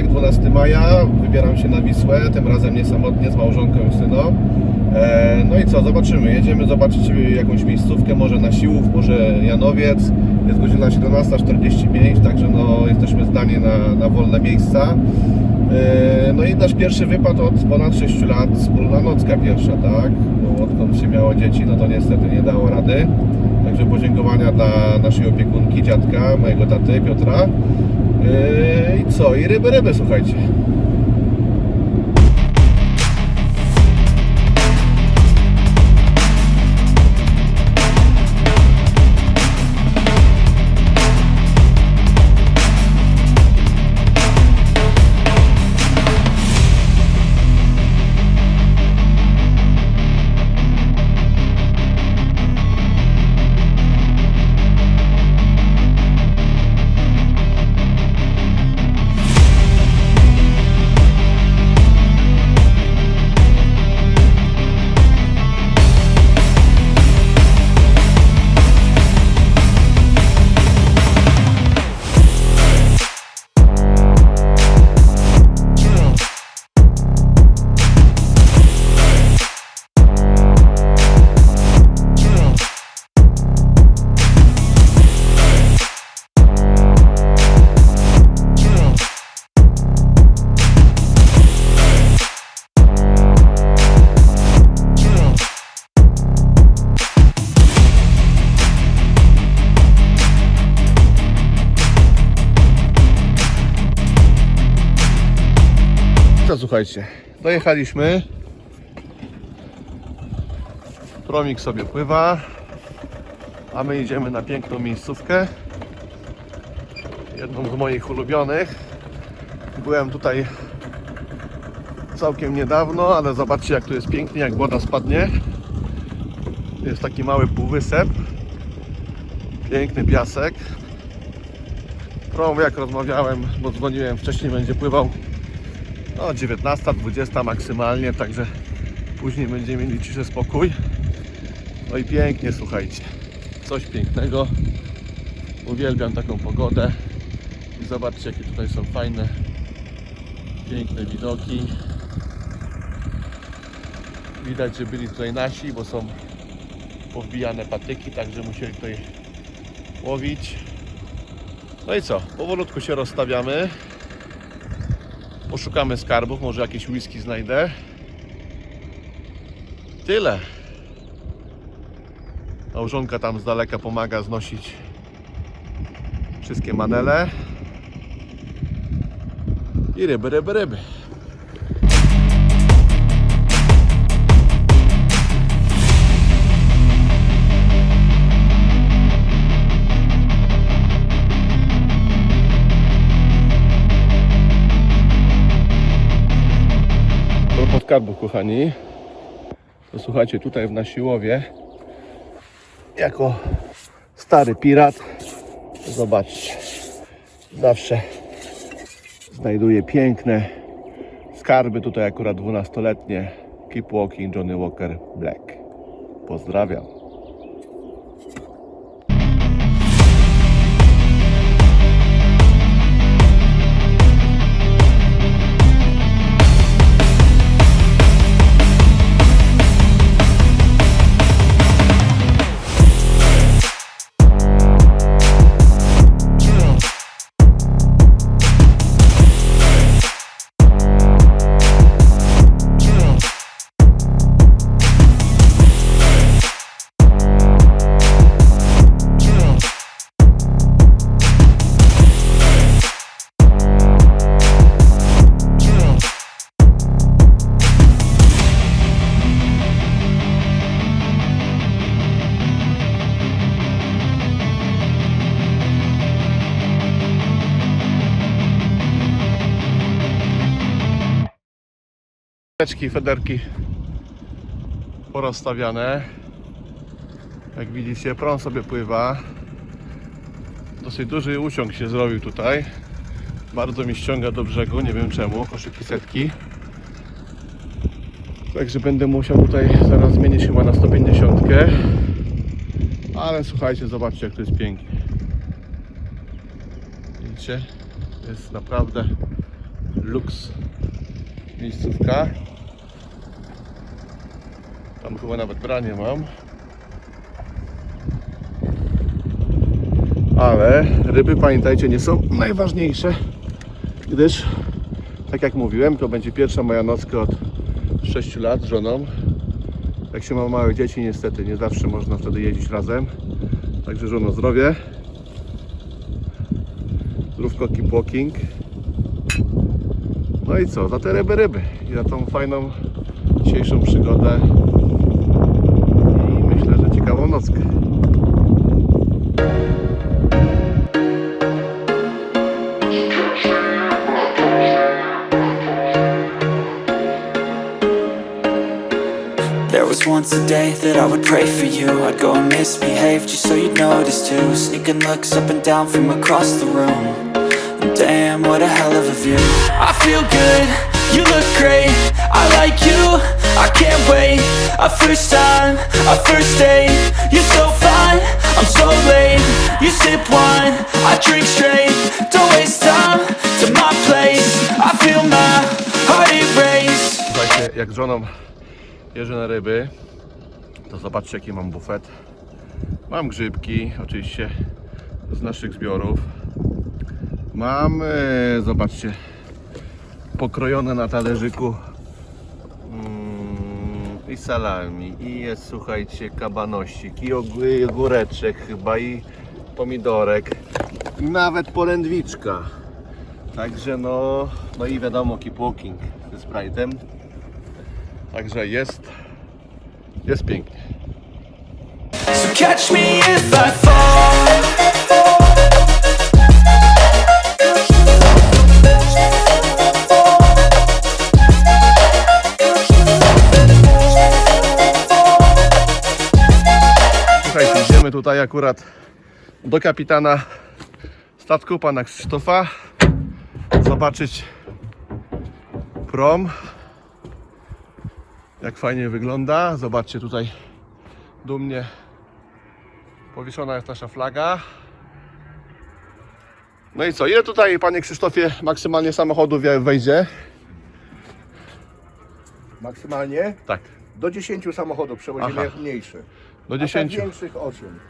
czwartek, 12 maja, wybieram się na Wisłę, tym razem nie samotnie z małżonką Justyną. E, no i co, zobaczymy, jedziemy zobaczyć jakąś miejscówkę, może na Siłów, może Janowiec. Jest godzina 17.45, także no, jesteśmy zdani na, na wolne miejsca. E, no i nasz pierwszy wypad od ponad 6 lat, wspólna nocka pierwsza, tak? Bo odkąd się miało dzieci, no to niestety nie dało rady. Także podziękowania dla naszej opiekunki, dziadka, mojego taty Piotra. Yy, I co? I ryby, ryby, słuchajcie. Słuchajcie, dojechaliśmy. Promik sobie pływa, a my idziemy na piękną miejscówkę. Jedną z moich ulubionych. Byłem tutaj całkiem niedawno, ale zobaczcie jak tu jest pięknie, jak woda spadnie. Jest taki mały półwysep. Piękny piasek. Prom, jak rozmawiałem, bo dzwoniłem wcześniej, będzie pływał no 19, 20 maksymalnie, także później będziemy mieli ciszę spokój. No i pięknie, słuchajcie. Coś pięknego. Uwielbiam taką pogodę. I zobaczcie, jakie tutaj są fajne, piękne widoki. Widać, że byli tutaj nasi, bo są powbijane patyki, także musieli tutaj łowić. No i co? Powolutku się rozstawiamy. Poszukamy skarbów, może jakieś whisky znajdę. Tyle. Małżonka tam z daleka pomaga znosić wszystkie manele. I ryby, ryby, ryby. Kochani, to słuchajcie, tutaj w Nasiłowie, jako stary pirat, zobaczcie, zawsze znajduję piękne skarby, tutaj akurat 12-letnie, Keep Walking Johnny Walker Black. Pozdrawiam. Teczki, federki porozstawiane. Jak widzicie, prom sobie pływa. Dosyć duży uciąg się zrobił tutaj. Bardzo mi ściąga do brzegu, nie wiem czemu, koszyki setki. Także będę musiał tutaj zaraz zmienić chyba na 150. Ale słuchajcie, zobaczcie jak to jest pięknie. Widzicie? Jest naprawdę Lux miejscówka. Tam chyba nawet branie mam. Ale ryby, pamiętajcie, nie są najważniejsze, gdyż, tak jak mówiłem, to będzie pierwsza moja nocka od 6 lat z żoną. Jak się ma małe dzieci, niestety nie zawsze można wtedy jeździć razem. Także żono zdrowie. Zdrówko keep walking. No i co, za te ryby ryby. I za tą fajną dzisiejszą przygodę. I myślę, że ciekawą nockę. There was once a day that I would pray for you. I'd go and misbehave just so you'd notice too. Sneaking looks up and down from across the room Damn, what a hell of a view. I feel good, you look great I like you, I can't wait. A first time, a first date You're so fine, I'm so late. You sip wine, I drink straight. Don't waste time to my place. I feel my heart erase. Słuchajcie, jak żoną jeżdżę na ryby, to zobaczcie jaki mam bufet. Mam grzybki, oczywiście z naszych zbiorów. Mam, e, zobaczcie, pokrojone na talerzyku mm, i salami, i jest, słuchajcie, kabanosik, i ogó- i ogóreczek chyba, i pomidorek, i nawet porędwiczka. Także no, no i wiadomo, keep walking ze Sprite'em. Także jest, jest pięknie. So catch me if I fall. Tutaj akurat do kapitana statku, pana Krzysztofa, zobaczyć prom, jak fajnie wygląda. Zobaczcie tutaj dumnie powieszona jest nasza flaga. No i co, ile tutaj, panie Krzysztofie, maksymalnie samochodów wejdzie? Maksymalnie Tak, do 10 samochodów przewozimy Aha. jak mniejsze. Do A tak 10. większych 8.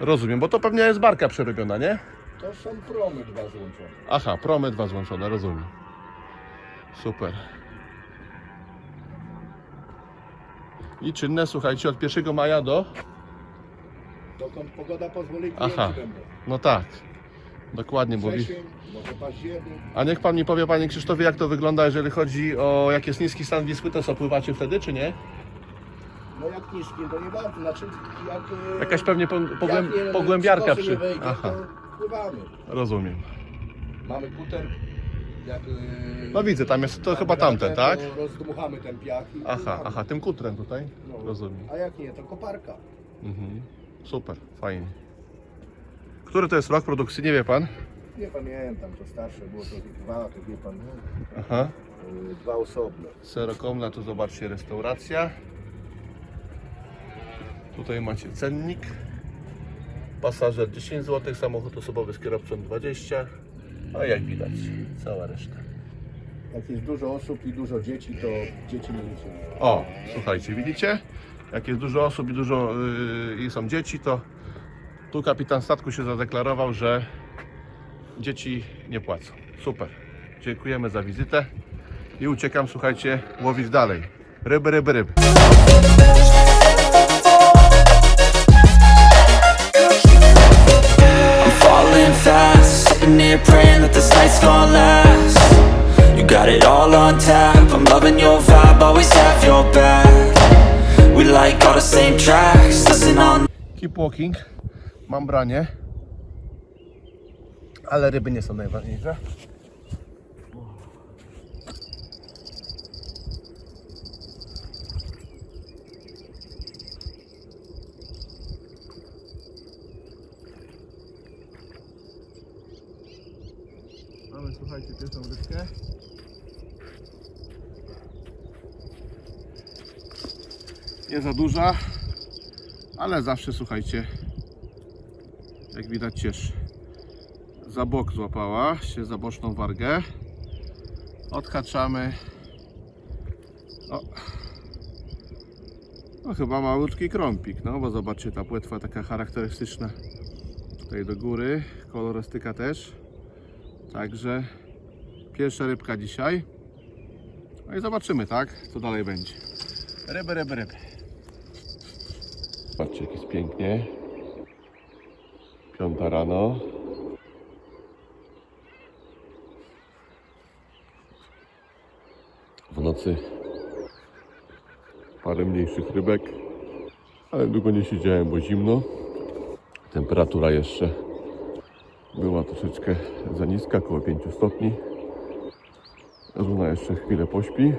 Rozumiem, bo to pewnie jest barka przerobiona, nie? To są promy dwa złączone. Aha, promy dwa złączone, rozumiem. Super. I czynne, słuchajcie, od 1 maja do... Dokąd pogoda pozwoli, Aha. będą. No tak, dokładnie mówi. Wrzesień, może październik. A niech Pan mi powie, Panie Krzysztofie, jak to wygląda, jeżeli chodzi o jak jest niski stan Wisły, to co, pływacie wtedy, czy nie? No jak to nie. Znaczy jak... e, Jakaś pewnie po, jak nie- pogłębiarka skosy przy... wejdzie, Aha, to pływamy. rozumiem. Mamy kuter. Jak, e, No widzę, tam jest to jak chyba tamten, wrażę, tak? To rozdmuchamy ten piach i Aha, pływamy. aha, tym kutrem tutaj? No. Rozumiem. A jak nie, to koparka. Mhm. Super, fajnie. Który to jest rok produkcji, nie wie Pan? Nie pamiętam, to starsze było to dwa, to wie pan, no, Aha. e, dwa osobne. Serokomna, tu zobaczcie restauracja. Tutaj macie cennik. Pasażer 10 zł, samochód osobowy z kierowcą 20. A jak widać, cała reszta. Jak jest dużo osób i dużo dzieci, to dzieci nie liczymy. O, słuchajcie, widzicie? Jak jest dużo osób i dużo yy, i są dzieci, to tu kapitan statku się zadeklarował, że dzieci nie płacą. Super. Dziękujemy za wizytę i uciekam, słuchajcie, łowić dalej. Ryby, ryby, ryby. Falling fast, sitting here praying that this night's gonna last. You got it all on tap, I'm loving your vibe, always have your back. We like all the same tracks, listen on Keep walking. Mam branie. Ale ryby nie są najważniejsze. Słuchajcie, pierwszą rybkę. Nie za duża, ale zawsze słuchajcie, jak widać cieszy. Za bok złapała się za boczną wargę. Odhaczamy. O. No chyba malutki krąpik, no bo zobaczcie ta płetwa taka charakterystyczna. Tutaj do góry, kolorystyka też. Także pierwsza rybka dzisiaj. No i zobaczymy, tak, co dalej będzie. Ryby, ryby, ryby. Patrzcie, jak jest pięknie. Piąta rano. W nocy parę mniejszych rybek, ale długo nie siedziałem, bo zimno. Temperatura jeszcze była troszeczkę za niska, około 5 stopni. Żona jeszcze chwilę pośpi.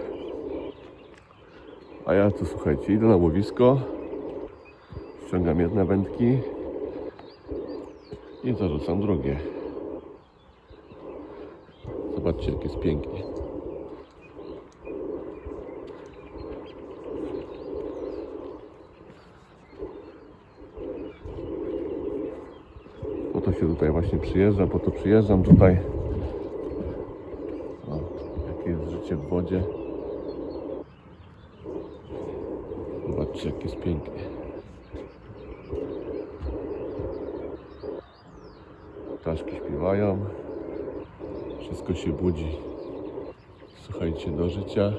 A ja tu słuchajcie, idę na łowisko, ściągam jedne wędki i zarzucam drugie. Zobaczcie, jak jest pięknie. Po to się tutaj właśnie przyjeżdżam, po to przyjeżdżam tutaj. O, życie w wodzie. Zobaczcie, jak jest pięknie. Ptaszki śpiewają. Wszystko się budzi. Słuchajcie, do życia.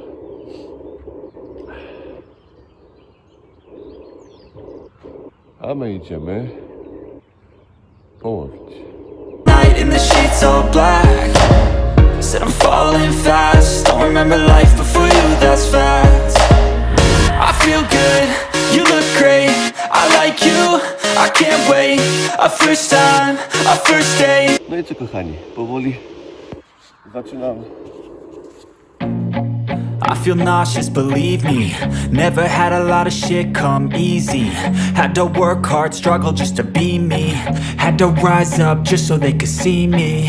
A my idziemy połowić. Night in the sheets all black Said I'm falling fast remember life before you, that's facts. I feel good, you look great. I like you, I can't wait. A first time, a first date. No i co kochani, powoli zaczynam I feel nauseous, believe me. Never had a lot of shit come easy. Had to work hard, struggle just to be me. Had to rise up just so they could see me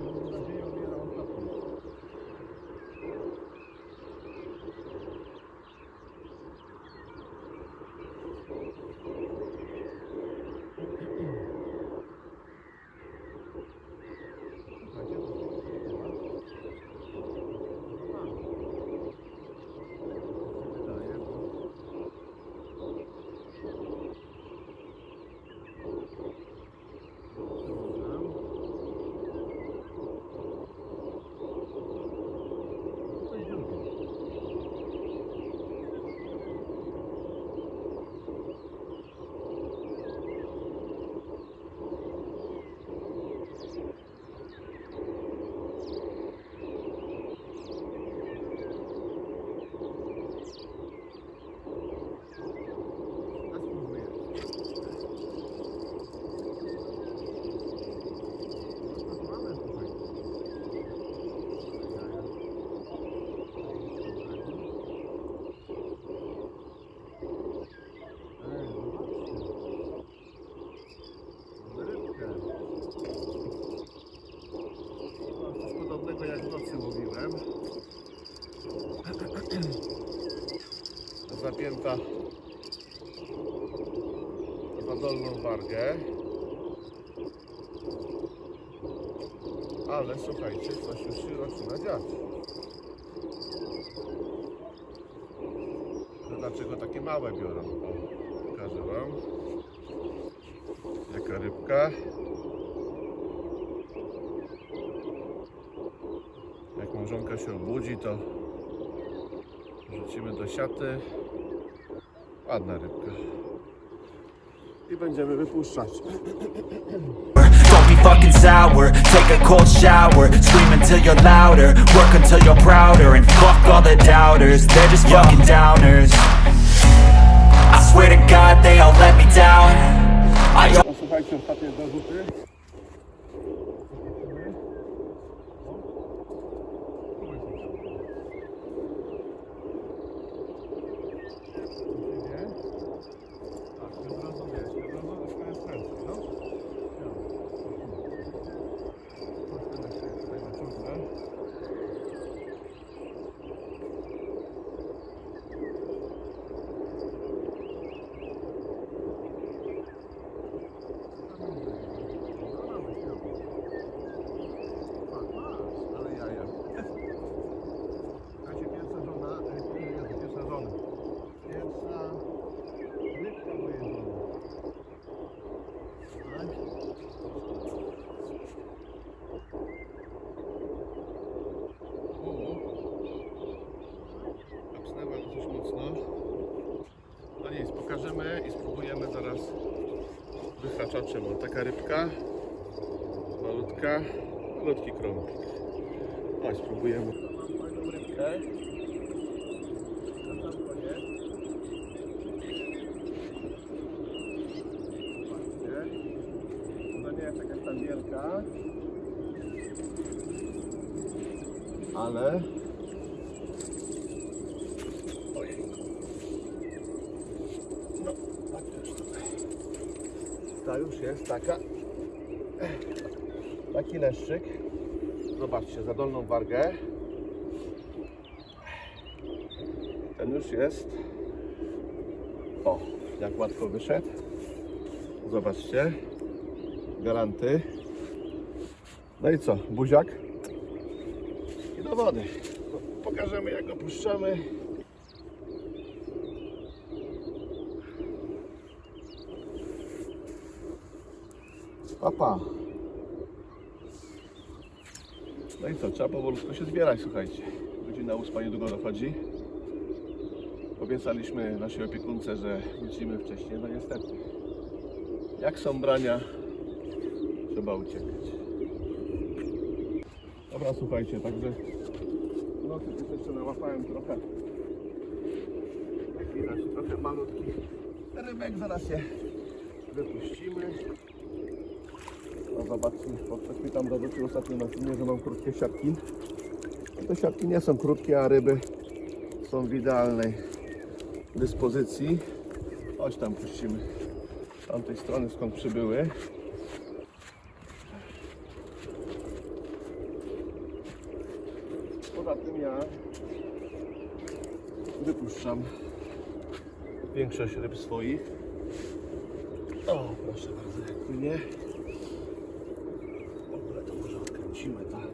Zapięta za dolną wargę. Ale słuchajcie, coś już się zaczyna dziać. To dlaczego takie małe biorą? Pokażę wam. Jaka rybka. Jak małżonka się obudzi, to rzucimy do siaty. Ładna rybka. I będziemy wypuszczać. Don't be fucking sour. Take a cold shower. Scream until you're louder. Work until you're prouder. And fuck all the doubters. They're just fucking downers. I swear to God they all let me down. I No, słuchajcie, ostatnie dwa rzuty. Zobaczymy, taka rybka, malutka, malutki krąpik. Chodź, spróbujemy. Fajną rybkę. Wielka. Ale... Ojej. No, tak też tutaj. Ta już jest taka. Taki leszczyk. Zobaczcie, za dolną wargę. Ten już jest. O, jak łatwo wyszedł. Zobaczcie. Galanty. No i co? Buziak. I do wody. Pokażemy jak go puszczamy. No i co, trzeba powolutku się zbierać, słuchajcie. Godzina ósma niedługo dochodzi. Obiecaliśmy naszej opiekunce, że wrócimy wcześniej, no niestety. Jak są brania, trzeba uciekać. Dobra, słuchajcie, także nocy też jeszcze nałapałem trochę. Jak trochę malutki rybek, zaraz je wypuścimy. No zobaczcie, podczas mi tam dorzucił ostatnio na filmie, że mam krótkie siatki. Te siatki nie są krótkie, a ryby są w idealnej dyspozycji. Chodź tam puścimy z tamtej strony skąd przybyły. Poza tym ja wypuszczam większość ryb swoich. O, proszę bardzo, jak płynie. W ogóle to może odkręcimy, tak?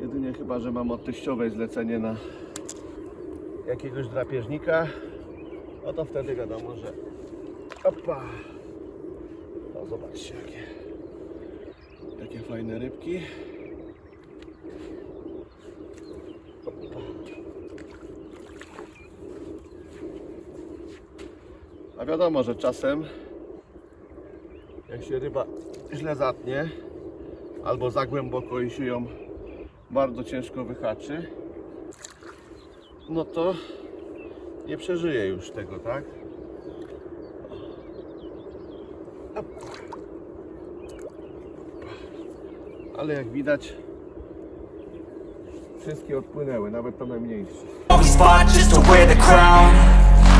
Jedynie chyba, że mam od zlecenie na jakiegoś drapieżnika, no to wtedy wiadomo, że opa, no zobaczcie jakie jakie fajne rybki. Opa. a wiadomo, że czasem jak się ryba źle zatnie albo za głęboko i się ją bardzo ciężko wyhaczy no to nie przeżyje już tego, tak? Ale jak widać wszystkie odpłynęły, nawet to najmniejsze.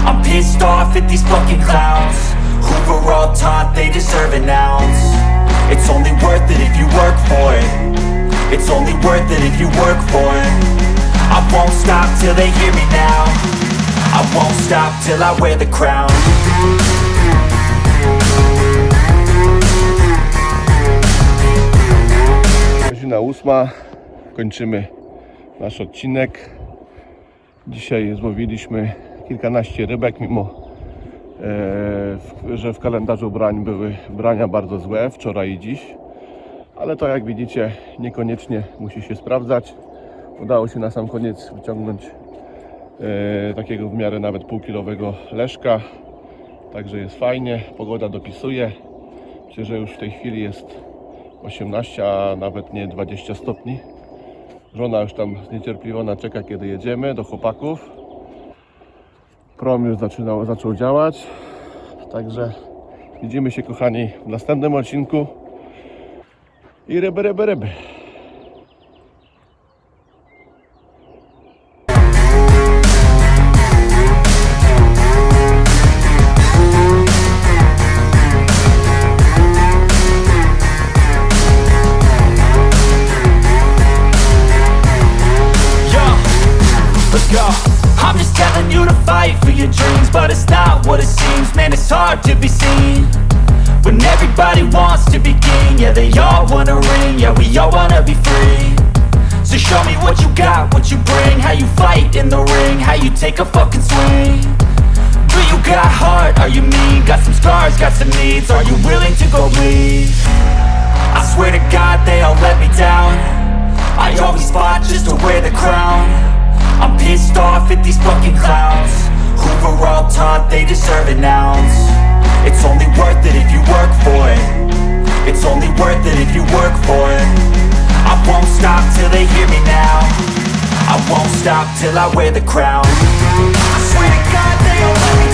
I'm pissed off at these fucking clowns Who were all taught they deserve an ounce It's only worth it if you work for it It's only worth it if you work for it I won't stop till they hear me now I won't stop till I wear the crown Godzina ósma, kończymy nasz odcinek. Dzisiaj złowiliśmy kilkanaście rybek, mimo e, że w kalendarzu brań były brania bardzo złe, wczoraj i dziś. Ale to jak widzicie, niekoniecznie musi się sprawdzać. Udało się na sam koniec wyciągnąć e, takiego w miarę nawet półkilowego leszka. Także jest fajnie, pogoda dopisuje. Myślę, że już w tej chwili jest 18, a nawet nie 20 stopni. Żona już tam zniecierpliwiona czeka, kiedy jedziemy do chłopaków. Prom już zaczynał, zaczął działać. Także widzimy się, kochani, w następnym odcinku. I ryby, ryby, ryby. You bring, how you fight in the ring, how you take a fucking swing. Do you got heart? Are you mean? Got some scars, got some needs. Are you willing to go bleed? I swear to God, they all let me down. I always fought just to wear the crown. I'm pissed off at these fucking clowns. Who who were all taught they deserve an ounce It's only worth it if you work for it It's only worth it if you work for it I won't stop till they hear me now I won't stop till I wear the crown. I swear to God they don't let me